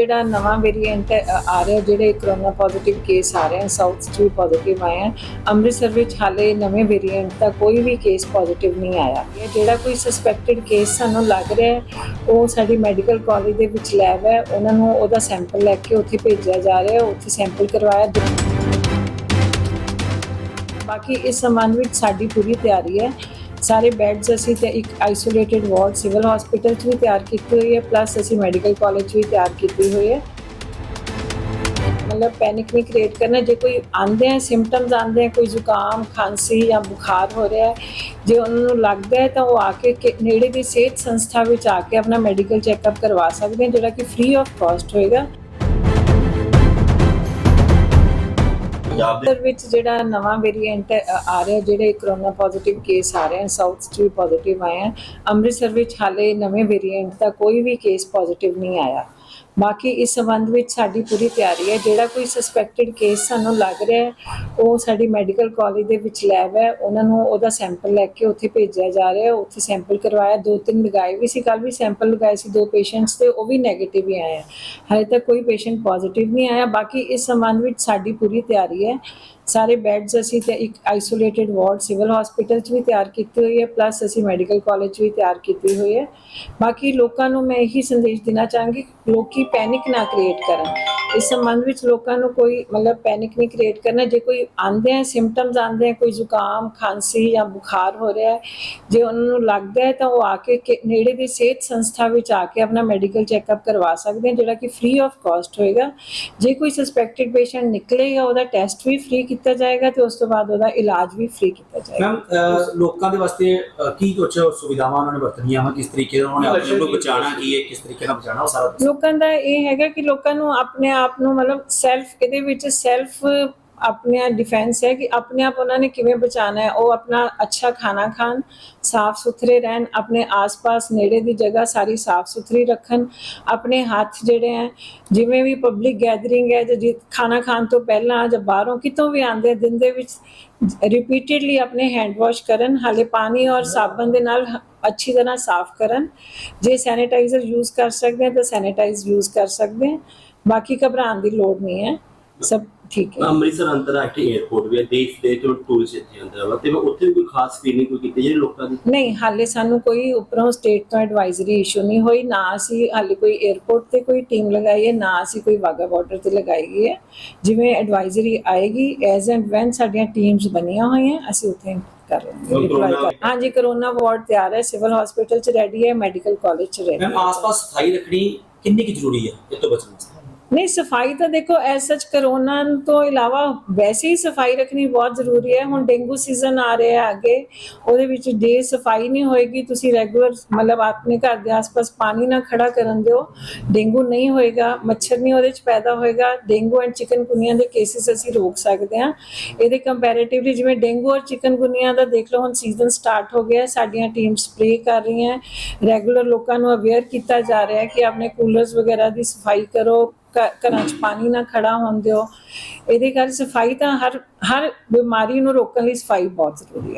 ਜਿਹੜਾ ਨਵਾਂ ਵੇਰੀਐਂਟ ਆ ਰਿਹਾ, ਜਿਹੜੇ ਕਰੋਨਾ ਪੋਜ਼ਿਟਿਵ ਕੇਸ ਆ ਰਹੇ ਹਨ ਸਾਊਥ ਚ ਵੀ ਪੋਜ਼ਿਟਿਵ ਆਏ ਹਨ, ਅੰਮ੍ਰਿਤਸਰ ਵਿੱਚ ਹਾਲੇ ਨਵੇਂ ਵੇਰੀਐਂਟ ਦਾ ਕੋਈ ਵੀ ਕੇਸ ਪੋਜ਼ਿਟਿਵ ਨਹੀਂ ਆਇਆ। ਇਹ ਜਿਹੜਾ ਕੋਈ ਸਸਪੈਕਟਡ ਕੇਸ ਸਾਨੂੰ ਲੱਗ ਰਿਹਾ ਹੈ, ਉਹ ਸਾਡੀ ਮੈਡੀਕਲ ਕਾਲਜ ਦੇ ਵਿੱਚ ਲੈਬ ਹੈ, ਉਹਨਾਂ ਨੂੰ ਉਹਦਾ ਸੈਂਪਲ ਲੈ ਕੇ ਉੱਥੇ ਭੇਜਿਆ ਜਾ ਰਿਹਾ ਹੈ, ਉੱਥੇ ਸੈਂਪਲ ਕਰਵਾਇਆ ਬਾਕੀ ਇਸ ਸੰਬੰਧ ਵਿੱਚ ਸਾਡੀ ਪੂਰੀ ਤਿਆਰੀ ਹੈ। ਸਾਰੇ ਬੈੱਡਸ ਅਸੀਂ ਤੇ ਇੱਕ ਆਈਸੋਲੇਟਿਡ ਵਾਰਡ ਸਿਵਲ ਹਸਪੀਟਲ 'ਚ ਵੀ ਤਿਆਰ ਕੀਤੀ ਹੋਈ ਹੈ ਪਲੱਸ ਅਸੀਂ ਮੈਡੀਕਲ ਕਾਲਜ 'ਚ ਵੀ ਤਿਆਰ ਕੀਤੀ ਹੋਈ ਹੈ। ਮਤਲਬ ਪੈਨਿਕ ਨਹੀਂ ਕ੍ਰੀਏਟ ਕਰਨਾ, ਜੇ ਕੋਈ ਆਂਦੇ ਹੈ ਸਿੰਪਟਮਸ ਆਂਦੇ ਹੈ ਕੋਈ ਜ਼ੁਕਾਮ, ਖਾਂਸੀ ਜਾਂ ਬੁਖਾਰ ਹੋ ਰਿਹਾ ਹੈ, ਜੇ ਉਹਨਾਂ ਨੂੰ ਲੱਗਦਾ ਹੈ ਤਾਂ ਉਹ ਆ ਕੇ ਨੇੜੇ ਦੀ ਸਿਹਤ ਸੰਸਥਾ ਵਿੱਚ ਆ ਕੇ ਆਪਣਾ ਮੈਡੀਕਲ ਚੈੱਕਅਪ ਕਰਵਾ ਸਕਦੇ ਹਨ ਜਿਹੜਾ ਕਿ ਫ੍ਰੀ ਆਫ ਕਾਸਟ ਹੋਏਗਾ। ਪੰਜਾਬ ਦੇ ਵਿੱਚ ਜਿਹੜਾ ਨਵਾਂ ਵੇਰੀਐਂਟ ਆ ਰਿਹਾ, ਜਿਹੜੇ ਕਰੋਨਾ ਪੋਜ਼ਿਟਿਵ ਕੇਸ ਆ ਰਹੇ ਹਨ ਸਾਊਥ ਚ ਵੀ ਪੋਜ਼ਿਟਿਵ ਆਏ ਹਨ। ਅੰਮ੍ਰਿਤਸਰ ਵਿੱਚ ਹਾਲੇ ਨਵੇਂ ਵੇਰੀਐਂਟ ਦਾ ਕੋਈ ਵੀ ਕੇਸ ਪੋਜ਼ਿਟਿਵ ਨਹੀਂ ਆਇਆ। ਬਾਕੀ ਇਸ ਸੰਬੰਧ ਵਿੱਚ ਸਾਡੀ ਪੂਰੀ ਤਿਆਰੀ ਹੈ। ਜਿਹੜਾ ਕੋਈ ਸਸਪੈਕਟਡ ਕੇਸ ਸਾਨੂੰ ਲੱਗ ਰਿਹਾ ਹੈ, ਉਹ ਸਾਡੀ ਮੈਡੀਕਲ ਕਾਲਜ ਦੇ ਵਿੱਚ ਲੈਬ ਹੈ। ਉਹਨਾਂ ਨੂੰ ਉਹਦਾ ਸੈਂਪਲ ਲੈ ਕੇ ਉੱਥੇ ਭੇਜਿਆ ਜਾ ਰਿਹਾ ਹੈ। ਉੱਥੇ ਸੈਂਪਲ ਕਰਵਾਇਆ। ਦੋ ਤਿੰਨ ਲਗਾਏ ਵੀ ਸੀ। ਕੱਲ ਵੀ ਸੈਂਪਲ ਲਗਾਏ ਸੀ ਦੋ ਪੇਸ਼ੈਂਟਸ ਤੇ। ਉਹ ਵੀ 네ਗੇਟਿਵ ਹੀ ਆਏ ਆ। ਹਾਲੇ ਤੱਕ ਕੋਈ ਪੇਸ਼ੈਂਟ ਪੋਜ਼ਿਟਿਵ ਨਹੀਂ ਆਇਆ। ਬਾਕੀ ਇਸ ਸੰਬੰਧ ਵਿੱਚ ਸਾਡੀ ਪੂਰੀ ਤਿਆਰੀ ਹੈ। ਸਾਰੇ ਬੈੱਡਸ ਅਸੀਂ ਤੇ ਇੱਕ ਆਈਸੋਲੇਟਿਡ ਵਾਰਡ ਸਿਵਲ ਹਸਪੀਟਲ 'ਚ ਵੀ ਤਿਆਰ ਕੀਤੀ ਹੋਈ ਹੈ। ਪਲੱਸ ਅਸੀਂ ਮੈਡੀਕਲ ਕਾਲਜ 'ਚ ਵੀ ਤਿਆਰ ਕੀਤੀ ਹੋਈ ਹੈ। ਬਾਕੀ ਲੋਕਾਂ ਨੂੰ ਮੈਂ ਇਹੀ ਸੰਦੇਸ਼ ਦੇਣਾ ਚਾਹਾਂਗੀ। ਕਿ ਲੋਕੀ ਪੈਨਿਕ ਨਾ ਕ੍ਰੀਏਟ ਕਰਨ। ਇਸ ਸੰਬੰਧ ਵਿੱਚ ਲੋਕਾਂ ਨੂੰ ਕੋਈ ਮਤਲਬ ਪੈਨਿਕ ਨਹੀਂ ਕ੍ਰੀਏਟ ਕਰਨਾ। ਜੇ ਕੋਈ ਆਂਦੇ ਹੈ ਸਿੰਪਟਮਸ ਆਂਦੇ ਹੈ ਕੋਈ ਜ਼ੁਕਾਮ ਖਾਂਸੀ ਜਾਂ ਬੁਖਾਰ ਹੋ ਰਿਹਾ ਹੈ ਜੇ ਉਹਨਾਂ ਨੂੰ ਲੱਗਦਾ ਹੈ ਤਾਂ ਉਹ ਆ ਕੇ ਨੇੜੇ ਦੀ ਸਿਹਤ ਸੰਸਥਾ ਵਿੱਚ ਆ ਕੇ ਆਪਣਾ ਮੈਡੀਕਲ ਚੈੱਕਅਪ ਕਰਵਾ ਸਕਦੇ ਹਨ ਜਿਹੜਾ ਕਿ ਫ੍ਰੀ ਆਫ ਕਾਸਟ ਹੋਏਗਾ। ਜੇ ਕੋਈ ਸਸਪੈਕਟਡ ਪੇਸ਼ੈਂਟ ਨਿਕਲੇਗਾ ਉਹਦਾ ਟੈਸਟ ਵੀ ਫ੍ਰੀ ਕੀਤਾ ਜਾਏਗਾ ਤੇ ਉਸ ਤੋਂ ਬਾਅਦ ਉਹਦਾ ਇਲਾਜ ਵੀ ਫ੍ਰੀ ਕੀਤਾ ਜਾਏਗਾ। ਮੈਮ ਲੋਕਾਂ ਦੇ ਵਾਸਤੇ ਕੀ ਕੁਝ ਸੁਵਿਧਾਵਾਂ ਉਹਨਾਂ ਨੇ ਵਰਤਣੀਆਂ ਵਾ? ਕਿਸ ਤਰੀਕੇ ਨਾਲ ਉਹਨਾਂ ਨੇ ਆਪਣੇ ਨੂੰ ਬਚਾਉਣਾ ਕੀ ਹੈ ਕਿਸ ਤਰੀਕੇ ਨਾਲ ਬਚਾਉਣਾ ਉਹ ਸਾਰਾ। ਲੋਕਾਂ ਦਾ ਇਹ ਹੈਗਾ ਕਿ ਲੋਕਾਂ ਨੂੰ ਆਪਣੇ ਆਪ ਨੂੰ ਮਤਲਬ ਸੈਲਫ ਇਹਦੇ ਵਿੱਚ ਸੈਲਫ ਆਪਣੇ ਡਿਫੈਂਸ ਹੈ ਕਿ ਆਪਣੇ ਆਪ ਉਹਨਾਂ ਨੇ ਕਿਵੇਂ ਬਚਾਣਾ ਹੈ, ਉਹ ਆਪਣਾ ਅੱਛਾ ਖਾਣਾ ਖਾਣ, ਸਾਫ਼ ਸੁਥਰੇ ਰਹਿਣ, ਆਪਣੇ ਆਸ-ਪਾਸ ਨੇੜੇ ਦੀ ਜਗ੍ਹਾ ਸਾਰੀ ਸਾਫ਼ ਸੁਥਰੀ ਰੱਖਣ, ਆਪਣੇ ਹੱਥ ਜਿਹੜੇ ਹੈ, ਜਿਵੇਂ ਵੀ ਪਬਲਿਕ ਗੈਦਰਿੰਗ ਹੈ, ਜਾਂ ਖਾਣਾ ਖਾਣ ਤੋਂ ਪਹਿਲਾਂ ਜਾਂ ਬਾਹਰੋਂ ਕਿਤੋਂ ਵੀ ਆਉਂਦੇ ਦਿਨ ਦੇ ਵਿੱਚ ਰਿਪੀਟਿਡਲੀ ਆਪਣੇ ਹੈਂਡ ਵਾਸ਼ ਕਰਨ, ਹਾਲੇ ਪਾਣੀ ਔਰ ਸਾਬਣ ਦੇ ਨਾਲ ਅੱਛੀ ਤਰ੍ਹਾਂ ਸਾਫ਼ ਕਰਨ। ਜੇ ਸੈਨੀਟਾਈਜ਼ਰ ਯੂਜ਼ ਕਰ ਸਕਦੇ ਹਾਂ ਤਾਂ ਸੈਨੀਟਾਈਜ਼ ਯੂਜ਼ ਕਰ ਸਕਦੇ ਹਾਂ। ਬਾਕੀ ਘਬਰਾਉਣ ਦੀ ਲੋੜ ਨਹੀਂ ਹੈ। ਸਭ ਠੀਕ ਹੈ। ਅੰਮ੍ਰਿਤਸਰ ਅੰਤਰਰਾਸ਼ਟਰੀ 에ਅਰਪੋਰਟ ਵੀ ਹੈ। ਦੇਸ਼ ਦੇ ਜੋ ਟੂਰਿਸਟ ਇੱਥੇ ਆਉਂਦੇ ਵਾ। ਤੇ ਉੱਥੇ ਕੋਈ ਖਾਸ ਸਕਰੀਨਿੰਗ ਕੋਈ ਕੀਤੀ ਜਿਹੜੇ ਲੋਕਾਂ ਦੀ ਨਹੀਂ ਹਾਲੇ ਸਾਨੂੰ ਕੋਈ ਉੱਪਰੋਂ ਸਟੇਟ ਤੋਂ ਐਡਵਾਈਜ਼ਰੀ ਇਸ਼ੂ ਨਹੀਂ ਹੋਈ। ਨਾ ਅਸੀਂ ਹਾਲੇ ਕੋਈ 에ਅਰਪੋਰਟ ਤੇ ਕੋਈ ਟੀਮ ਲਗਾਈ ਹੈ ਨਾ ਅਸੀਂ ਕੋਈ ਵਾਗਾ ਬਾਰਡਰ ਤੇ ਲਗਾਈ ਗਈ ਹੈ। ਜਿਵੇਂ ਐਡਵਾਈਜ਼ਰੀ ਆਏਗੀ ਐਜ਼ ਐਂਡ ਵੈਨ ਸਾਡੀਆਂ ਟੀਮਸ ਬਣੀਆਂ ਹੋਈਆਂ ਅਸੀਂ ਉੱਥੇ ਕਰ ਰਹੇ ਹਾਂ ਹਾਂਜੀ ਕਰੋਨਾ ਵਾਰਡ ਤਿਆਰ ਹੈ ਸਿਵਲ ਹਸਪੀਟਲ ਚ ਰੈਡੀ ਹੈ ਮੈਡੀਕਲ ਕਾਲਜ ਚ ਰੈਡੀ ਮੈਮ ਆਸ-ਪਾਸ ਸਫ਼ਾਈ ਰੱਖਣੀ ਕਿੰਨੀ ਕੁ ਜ਼ਰੂਰੀ ਹੈ ਇਹ ਤੋਂ ਬਚਣ ਵਾਸਤੇ? ਨਹੀਂ, ਸਫ਼ਾਈ ਤਾਂ ਦੇਖੋ ਐਸ ਸੱਚ ਕਰੋਨਾ ਤੋਂ ਇਲਾਵਾ ਵੈਸੇ ਹੀ ਸਫ਼ਾਈ ਰੱਖਣੀ ਬਹੁਤ ਜ਼ਰੂਰੀ ਹੈ। ਹੁਣ ਡੇਂਗੂ ਸੀਜ਼ਨ ਆ ਰਿਹਾ ਹੈ ਅੱਗੇ, ਉਹਦੇ ਵਿੱਚ ਜੇ ਸਫ਼ਾਈ ਨਹੀਂ ਹੋਏਗੀ, ਤੁਸੀਂ ਰੈਗੂਲਰ ਮਤਲਬ ਆਪਣੇ ਘਰ ਦੇ ਆਸ-ਪਾਸ ਪਾਣੀ ਨਾ ਖੜਾ ਕਰਨ ਦਿਓ। ਡੇਂਗੂ ਨਹੀਂ ਹੋਏਗਾ, ਮੱਛਰ ਨਹੀਂ ਉਹਦੇ 'ਚ ਪੈਦਾ ਹੋਏਗਾ। ਡੇਂਗੂ ਐਂਡ ਚਿਕਨਗੁਨੀਆ ਦੇ ਕੇਸਿਸ ਅਸੀਂ ਰੋਕ ਸਕਦੇ ਹਾਂ। ਇਹਦੇ ਕੰਪੈਰੀਟਿਵਲੀ ਜਿਵੇਂ ਡੇਂਗੂ ਔਰ ਚਿਕਨਗੁਨੀਆ ਦਾ ਦੇਖ ਲਓ, ਹੁਣ ਸੀਜ਼ਨ ਸਟਾਰਟ ਹੋ ਗਿਆ, ਸਾਡੀਆਂ ਟੀਮ ਸਪਰੇ ਕਰ ਰਹੀਆਂ। ਰੈਗੂਲਰ ਲੋਕਾਂ ਨੂੰ ਅਵੇਅਰ ਕੀਤਾ ਜਾ ਰਿਹਾ ਹੈ ਕਿ ਆਪਣੇ ਕੂਲਰਸ ਵਗੈਰਾ ਦੀ ਸਫ਼ਾਈ ਕਰੋ ਘਰਾਂ 'ਚ ਪਾਣੀ ਨਾ ਖੜਾ ਹੋਣ ਦਿਓ। ਇਹਦੇ ਕਰਕੇ ਸਫ਼ਾਈ ਤਾਂ ਹਰ ਹਰ ਬਿਮਾਰੀ ਨੂੰ ਰੋਕਣ ਲਈ ਸਫ਼ਾਈ ਬਹੁਤ ਜ਼ਰੂਰੀ ਹੈ।